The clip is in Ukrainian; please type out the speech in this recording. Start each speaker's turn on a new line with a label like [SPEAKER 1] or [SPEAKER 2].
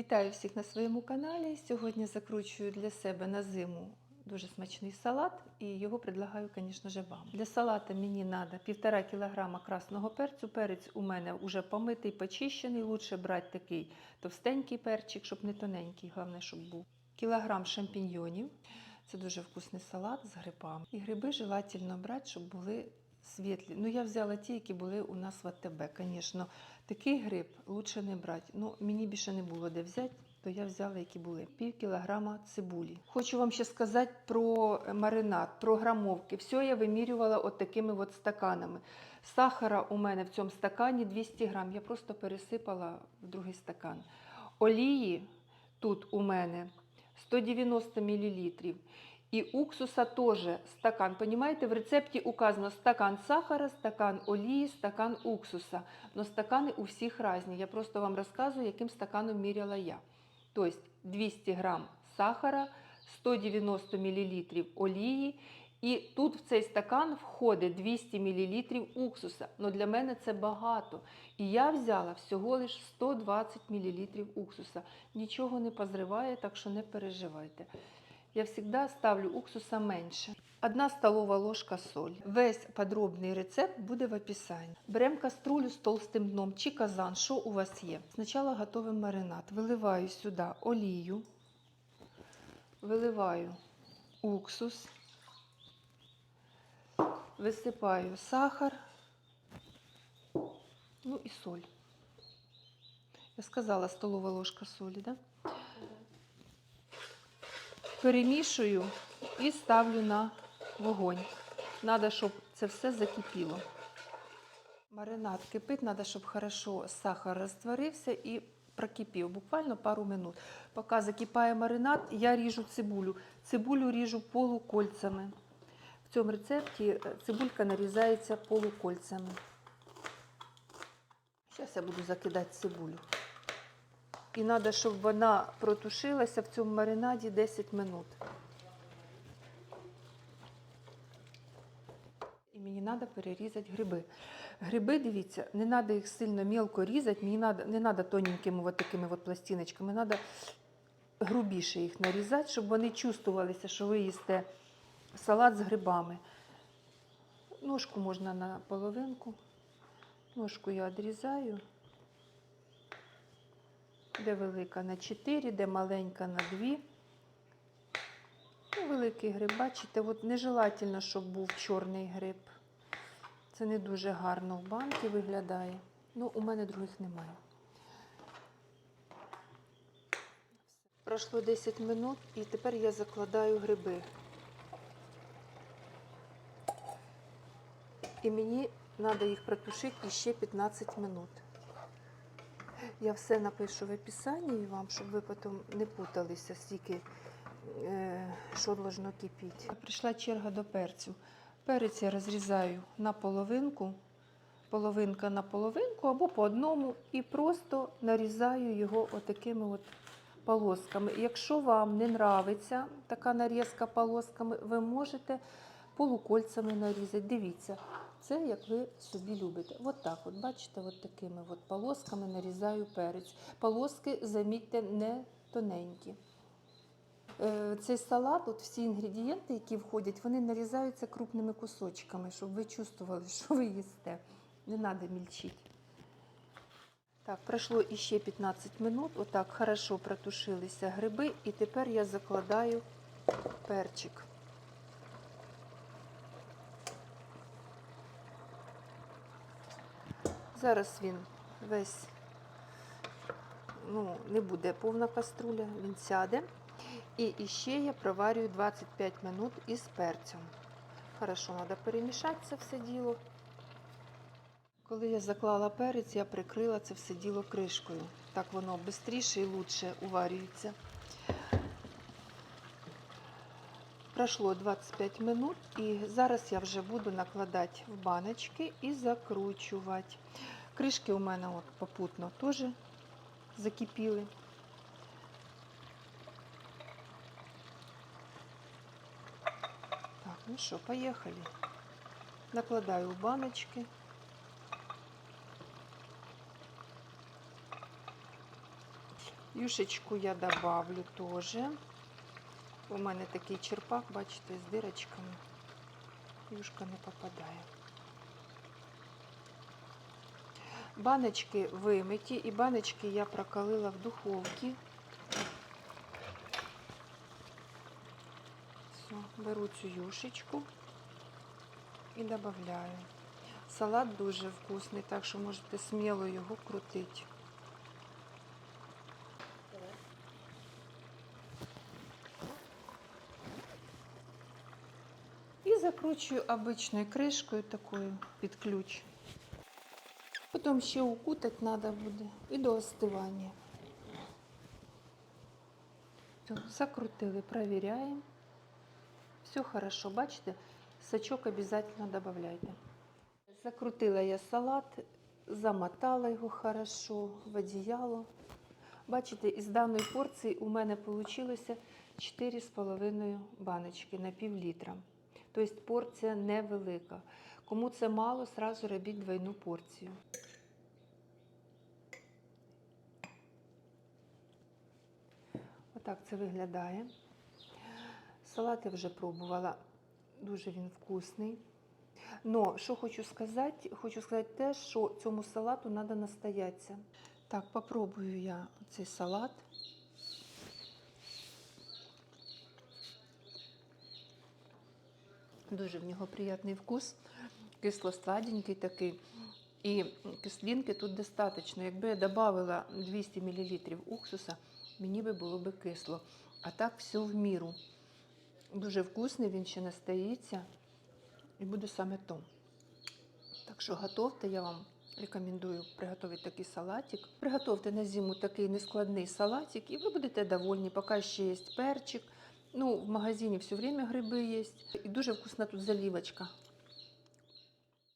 [SPEAKER 1] Вітаю всіх на своєму каналі. Сьогодні закручую для себе на зиму дуже смачний салат і його предлагаю, звісно ж, вам. Для салата мені треба 1,5 кг красного перцю. Перець у мене вже помитий, почищений. Лучше брати такий товстенький перчик, щоб не тоненький, головне, щоб був. Кілограм шампіньйонів. Це дуже вкусний салат з грибами. І гриби желательно брати, щоб були світлі. Ну, я взяла ті, які були у нас в АТБ. Звісно, такий гриб лучше не брати. Ну, мені більше не було де взяти, то я взяла, які були. Пів кілограма цибулі. Хочу вам ще сказати про маринад, про грамовки. Все я вимірювала от такими от стаканами. Сахара у мене в цьому стакані 200 грам. Я просто пересипала в другий стакан. Олії тут у мене 190 мл. І уксуса теж стакан. Понимаете, в рецепті указано стакан сахара, стакан олії, стакан уксуса. Но стакани у всіх різні. Я просто вам розказую, яким стаканом міряла я. Тобто 200 грам сахара, 190 мл олії. І тут в цей стакан входить 200 мл уксуса. Но для мене це багато. І я взяла всього лиш 120 мл уксуса. Нічого не позриває, так що не переживайте. Я завжди ставлю уксуса менше. Одна столова ложка соль. Весь подробний рецепт буде в описанні. Беремо каструлю з толстим дном чи казан, що у вас є. Спочатку готовим маринад. Виливаю сюди олію, виливаю уксус, висипаю сахар, ну і соль. Я сказала столова ложка солі. Да? Перемішую і ставлю на вогонь. Треба, щоб це все закипіло. Маринад кипить, треба, щоб хорошо сахар розтворився і прокипів, буквально пару минут. Поки закипає маринад, я ріжу цибулю. Цибулю ріжу полукольцями. В цьому рецепті цибулька нарізається полукольцями. Зараз я буду закидати цибулю. І треба, щоб вона протушилася в цьому маринаді 10 минут. І мені треба перерізати гриби. Гриби, дивіться, не треба їх сильно мілко різати, мені надо, не треба тоненькими от такими от пластиночками, треба грубіше їх нарізати, щоб вони чувствувалися, що ви їсте салат з грибами. Ножку можна на половинку. Ножку я відрізаю де велика на 4, де маленька на 2. Ну, великий гриб, бачите, от нежелательно, щоб був чорний гриб. Це не дуже гарно в банки виглядає. Ну, у мене других немає. Пройшло 10 минут і тепер я закладаю гриби. І мені треба їх протушити ще 15 минут. Я все напишу в описанні вам, щоб ви потім не путалися, стільки е, що должно кипіти. Прийшла черга до перцю. Перець я розрізаю на половинку, половинка на половинку або по одному, і просто нарізаю його отакими от полосками. Якщо вам не нравиться така нарізка полосками, ви можете полукольцями нарізати. Дивіться, це як ви собі любите. От так, от бачите, от такими от полосками нарізаю перець. Полоски, замітьте, не тоненькі. Е, Цей салат, от всі інгредієнти, які входять, вони нарізаються крупними кусочками, щоб ви чувствували, що ви їсте. Не треба мільчити. Так, пройшло іще 15 минут. Отак хорошо протушилися гриби, і тепер я закладаю перчик. Зараз він весь ну, не буде повна каструля, він сяде. І ще я проварюю 25 минут із перцем. Хорошо, треба перемішати це все діло. Коли я заклала перець, я прикрила це все діло кришкою. Так воно швидше і краще уварюється. Пройшло 25 минут і зараз я вже буду накладати в баночки і закручувати. Кришки у мене от попутно теж закипіли. Так, ну що, поїхали. Накладаю в баночки. Юшечку я добавлю теж. У мене такий черпак, бачите, з дирочками. Юшка не попадає. Баночки вимиті, і баночки я прокалила в духовці. Все, беру цю юшечку і додаю. Салат дуже вкусний, так що можете сміло його крутити. Закручую обичною кришкою такою під ключ. Потім ще укутати треба буде і до остивання. Все, закрутили, перевіряємо. Все хорошо, бачите, сачок обязательно добавляйте. Закрутила я салат, замотала його хорошо в одіяло. Бачите, із даної порції у мене вийшло 4,5 баночки на пів літра. Тобто порція невелика. Кому це мало, сразу робіть двойну порцію. Отак це виглядає. Салат я вже пробувала. Дуже він вкусний. Но що хочу сказати, хочу сказати те, що цьому салату треба настоятися. Так, попробую я цей салат. Дуже в нього приятний вкус, кисло-сладенький такий. І кислинки тут достатньо. Якби я додавала 200 мл уксуса, мені би було би кисло. А так все в міру. Дуже вкусний, він ще настоїться і буде саме то. Так що готовте, я вам рекомендую приготувати такий салатик. Приготовте на зиму такий нескладний салатик, і ви будете довольні, поки ще є перчик. Ну, в магазині все время гриби є. І дуже вкусна тут заливочка.